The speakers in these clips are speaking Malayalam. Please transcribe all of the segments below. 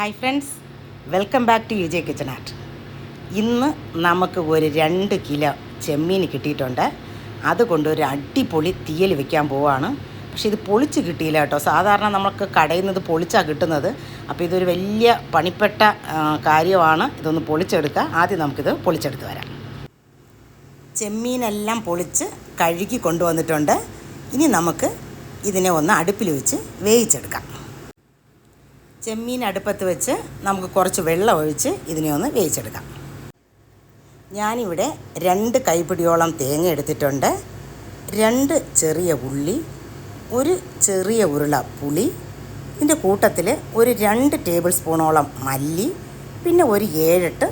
Hi friends welcome back to U J kitchen art ഇന്ന് നമുക്ക് ഒരു രണ്ട് കിലോ ചെമ്മീൻ കിട്ടിയിട്ടുണ്ട്. അതുകൊണ്ട് ഒരു അടിപൊളി തീയൽ വെക്കാൻ പോവാണ്. പക്ഷെ ഇത് പൊളിച്ച് കിട്ടിയില്ല കേട്ടോ. സാധാരണ നമുക്ക് കടയിൽ നിന്ന് ഇത് പൊളിച്ചാണ് കിട്ടുന്നത്. അപ്പോൾ ഇതൊരു വലിയ പണിപ്പെട്ട കാര്യമാണ്. ഇതൊന്ന് പൊളിച്ചെടുക്കുക ആദ്യം നമുക്കിത് പൊളിച്ചെടുത്ത് വരാം. ചെമ്മീനെല്ലാം പൊളിച്ച് കഴുകി കൊണ്ടുവന്നിട്ടുണ്ട്. ഇനി നമുക്ക് ഇതിനെ ഒന്ന് അടുപ്പിൽ വെച്ച് വേവിച്ചെടുക്കാം. ചെമ്മീൻ അടുപ്പത്ത് വെച്ച് നമുക്ക് കുറച്ച് വെള്ളം ഒഴിച്ച് ഇതിനെ ഒന്ന് വേവിച്ചെടുക്കാം. ഞാനിവിടെ രണ്ട് കൈപ്പിടിയോളം തേങ്ങ എടുത്തിട്ടുണ്ട്. രണ്ട് ചെറിയ ഉള്ളി ഒരു ചെറിയ ഉരുള പുളി ഇതിന്റെ കൂട്ടത്തിൽ ഒരു രണ്ട് ടേബിൾ സ്പൂണോളം മല്ലി പിന്നെ ഒരു ഏഴെട്ട്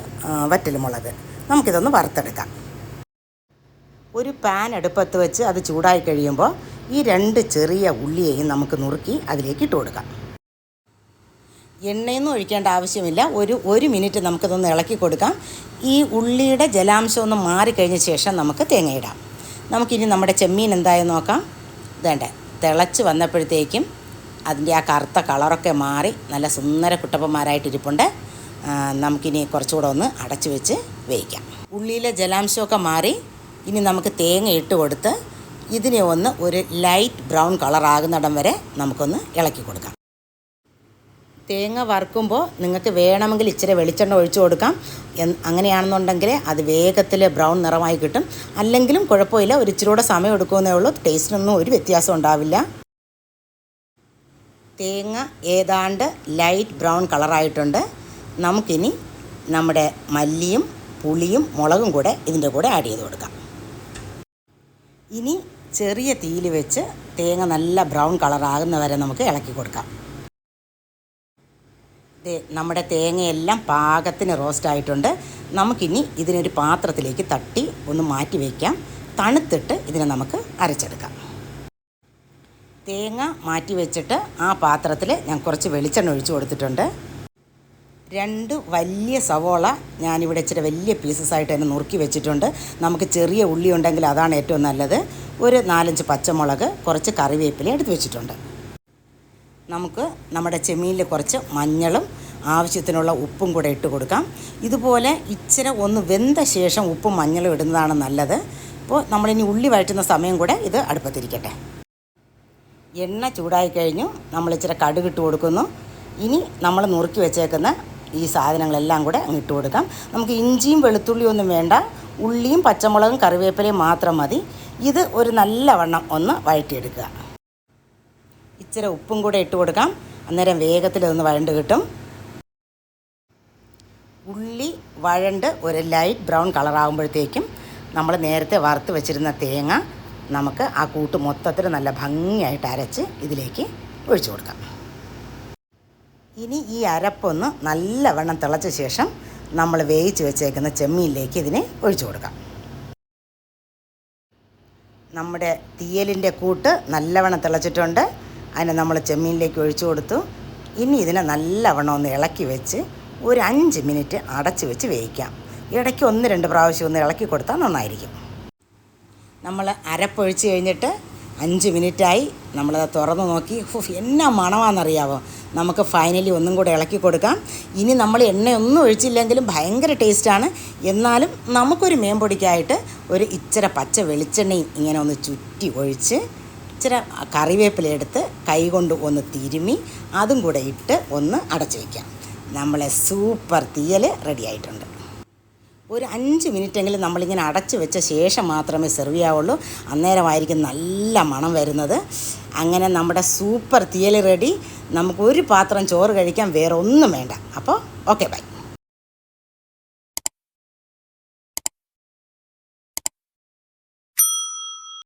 വറ്റൽമുളക്. നമുക്കിതൊന്ന് വറുത്തെടുക്കാം. ഒരു പാൻ അടുപ്പത്ത് വെച്ച് അത് ചൂടായി കഴിയുമ്പോൾ ഈ രണ്ട് ചെറിയ ഉള്ളിയെയും നമുക്ക് നുറുക്കി അതിലേക്ക് ഇട്ട് കൊടുക്കാം. എണ്ണയൊന്നും ഒഴിക്കേണ്ട ആവശ്യമില്ല. ഒരു ഒരു മിനിറ്റ് നമുക്കിതൊന്ന് ഇളക്കി കൊടുക്കാം. ഈ ഉള്ളിയുടെ ജലാംശം ഒന്ന് മാറിക്കഴിഞ്ഞ ശേഷം നമുക്ക് തേങ്ങയിടാം നമുക്കിനി നമ്മുടെ ചെമ്മീൻ എന്തായി നോക്കാം. വേണ്ടേ തിളച്ച് വന്നപ്പോഴത്തേക്കും അതിന്റെ ആ കറുത്ത കളറൊക്കെ മാറി നല്ല സുന്ദര കുട്ടപ്പന്മാരായിട്ടിരിപ്പുണ്ട് നമുക്കിനി കുറച്ചുകൂടെ ഒന്ന് അടച്ചു വെച്ച് വേവിക്കാം. ഉള്ളിയിലെ ജലാംശമൊക്കെ മാറി ഇനി നമുക്ക് തേങ്ങ ഇട്ട് കൊടുത്ത് ഇതിനെ ഒന്ന് ഒരു ലൈറ്റ് ബ്രൗൺ കളറാകുന്നിടം വരെ നമുക്കൊന്ന് ഇളക്കി കൊടുക്കാം. തേങ്ങ വറുക്കുമ്പോൾ നിങ്ങൾക്ക് വേണമെങ്കിൽ ഇച്ചിരി വെളിച്ചെണ്ണ ഒഴിച്ചു കൊടുക്കാം. അങ്ങനെയാണെന്നുണ്ടെങ്കിൽ അത് വേഗത്തിൽ ബ്രൗൺ നിറമായി കിട്ടും. അല്ലെങ്കിലും കുഴപ്പമില്ല ഒരു ഇച്ചിരി കൂടെ സമയം എടുക്കുമെന്നേ ഉള്ളൂ. ടേസ്റ്റിനൊന്നും ഒരു വ്യത്യാസം ഉണ്ടാവില്ല. തേങ്ങ ഏതാണ്ട് ലൈറ്റ് ബ്രൗൺ കളറായിട്ടുണ്ട്. നമുക്കിനി നമ്മുടെ മല്ലിയും പുളിയും മുളകും കൂടെ ഇതിന്റെ കൂടെ ആഡ് ചെയ്ത് കൊടുക്കാം. ഇനി ചെറിയ തീയിൽ വെച്ച് തേങ്ങ നല്ല ബ്രൗൺ കളറാകുന്ന വരെ നമുക്ക് ഇളക്കി കൊടുക്കാം. നമ്മുടെ തേങ്ങയെല്ലാം പാകത്തിന് റോസ്റ്റ് ആയിട്ടുണ്ട്. നമുക്കിനി ഇതിനൊരു പാത്രത്തിലേക്ക് തട്ടി ഒന്ന് മാറ്റി വയ്ക്കാം തണുത്തിട്ട് ഇതിനെ നമുക്ക് അരച്ചെടുക്കാം. തേങ്ങ മാറ്റി വെച്ചിട്ട് ആ പാത്രത്തിൽ ഞാൻ കുറച്ച് വെളിച്ചെണ്ണ ഒഴിച്ചു കൊടുത്തിട്ടുണ്ട്. രണ്ട് വലിയ സവോള ഞാനിവിടെ ഇച്ചിരി വലിയ പീസസ് ആയിട്ട് തന്നെ നുറുക്കി വെച്ചിട്ടുണ്ട്. നമുക്ക് ചെറിയ ഉള്ളി ഉണ്ടെങ്കിൽ അതാണ് ഏറ്റവും നല്ലത്. ഒരു നാലഞ്ച് പച്ചമുളക് കുറച്ച് കറിവേപ്പില എടുത്ത് വെച്ചിട്ടുണ്ട്. നമുക്ക് നമ്മുടെ ചെമ്മീനിൽ കുറച്ച് മഞ്ഞളും ആവശ്യത്തിനുള്ള ഉപ്പും കൂടെ ഇട്ട് കൊടുക്കാം. ഇതുപോലെ ഇച്ചിരി ഒന്ന് വെന്ത ശേഷം ഉപ്പും മഞ്ഞളും ഇടുന്നതാണ് നല്ലത്. അപ്പോൾ നമ്മളിനി ഉള്ളി വഴറ്റുന്ന സമയം കൂടെ ഇത് അടുപ്പത്തിരിക്കട്ടെ. എണ്ണ ചൂടായി കഴിഞ്ഞു. നമ്മൾ ഇച്ചിരി കടുകിട്ട് കൊടുക്കുന്നു. ഇനി നമ്മൾ നുറുക്കി വെച്ചേക്കുന്ന ഈ സാധനങ്ങളെല്ലാം കൂടെ അങ്ങ് ഇട്ട് കൊടുക്കാം. നമുക്ക് ഇഞ്ചിയും വെളുത്തുള്ളിയും ഒന്നും വേണ്ട. ഉള്ളിയും പച്ചമുളകും കറിവേപ്പിലയും മാത്രം മതി. ഇത് ഒരു നല്ല വണ്ണം ഒന്ന് വഴറ്റിയെടുക്കുക. ഇച്ചിരി ഉപ്പും കൂടെ ഇട്ട് കൊടുക്കാം. അന്നേരം വേഗത്തിൽ ഒന്ന് വഴണ്ട് കിട്ടും. ഉള്ളി വഴണ്ട് ഒരു ലൈറ്റ് ബ്രൗൺ കളറാകുമ്പോഴത്തേക്കും നമ്മൾ നേരത്തെ വറുത്ത് വെച്ചിരുന്ന തേങ്ങ നമുക്ക് ആ കൂട്ട് മൊത്തത്തിൽ നല്ല ഭംഗിയായിട്ട് അരച്ച് ഇതിലേക്ക് ഒഴിച്ചു കൊടുക്കാം. ഇനി ഈ അരപ്പൊന്ന് നല്ലവണ്ണം തിളച്ച ശേഷം നമ്മൾ വേവിച്ച് വെച്ചേക്കുന്ന ചെമ്മീനിലേക്ക് ഇതിനെ ഒഴിച്ചു കൊടുക്കാം. നമ്മുടെ തീയലിന്റെ കൂട്ട് നല്ലവണ്ണം തിളച്ചിട്ടുണ്ട്. അതിനെ നമ്മൾ ചെമ്മീനിലേക്ക് ഒഴിച്ചു കൊടുത്തു. ഇനി ഇതിനെ നല്ലവണ്ണം ഒന്ന് ഇളക്കി വെച്ച് ഒരു അഞ്ച് മിനിറ്റ് അടച്ചു വെച്ച് വേവിക്കാം. ഇടയ്ക്ക് ഒന്ന് രണ്ട് പ്രാവശ്യം ഒന്ന് ഇളക്കി കൊടുത്താൽ നന്നായിരിക്കും. നമ്മൾ അരപ്പൊഴിച്ച് കഴിഞ്ഞിട്ട് അഞ്ച് മിനിറ്റായി നമ്മളത് തുറന്ന് നോക്കി. എന്നാ മണമാണെന്നറിയാവോ? നമുക്ക് ഫൈനലി ഒന്നും കൂടെ ഇളക്കി കൊടുക്കാം. ഇനി നമ്മൾ എണ്ണയൊന്നും ഒഴിച്ചില്ലെങ്കിലും ഭയങ്കര ടേസ്റ്റാണ് എന്നാലും നമുക്കൊരു മേമ്പൊടിക്കായിട്ട് ഒരു ഇച്ചിര പച്ച വെളിച്ചെണ്ണയും ഇങ്ങനെ ഒന്ന് ചുറ്റി ഒഴിച്ച് ഇച്ചിര കറിവേപ്പില എടുത്ത് കൈ കൊണ്ട് ഒന്ന് തിരുമി അതും കൂടെ ഇട്ട് ഒന്ന് അടച്ചു വയ്ക്കാം നമ്മളെ സൂപ്പർ തീയൽ റെഡി ആയിട്ടുണ്ട്. ഒരു അഞ്ച് മിനിറ്റെങ്കിലും നമ്മളിങ്ങനെ അടച്ചു വെച്ച ശേഷം മാത്രമേ സെർവ് ചെയ്യാവുള്ളൂ. അന്നേരമായിരിക്കും നല്ല മണം വരുന്നത്. അങ്ങനെ നമ്മുടെ സൂപ്പർ തീയൽ റെഡി നമുക്ക് ഒരു പാത്രം ചോറ് കഴിക്കാൻ വേറെ ഒന്നും വേണ്ട. അപ്പോൾ ഓക്കെ ബൈ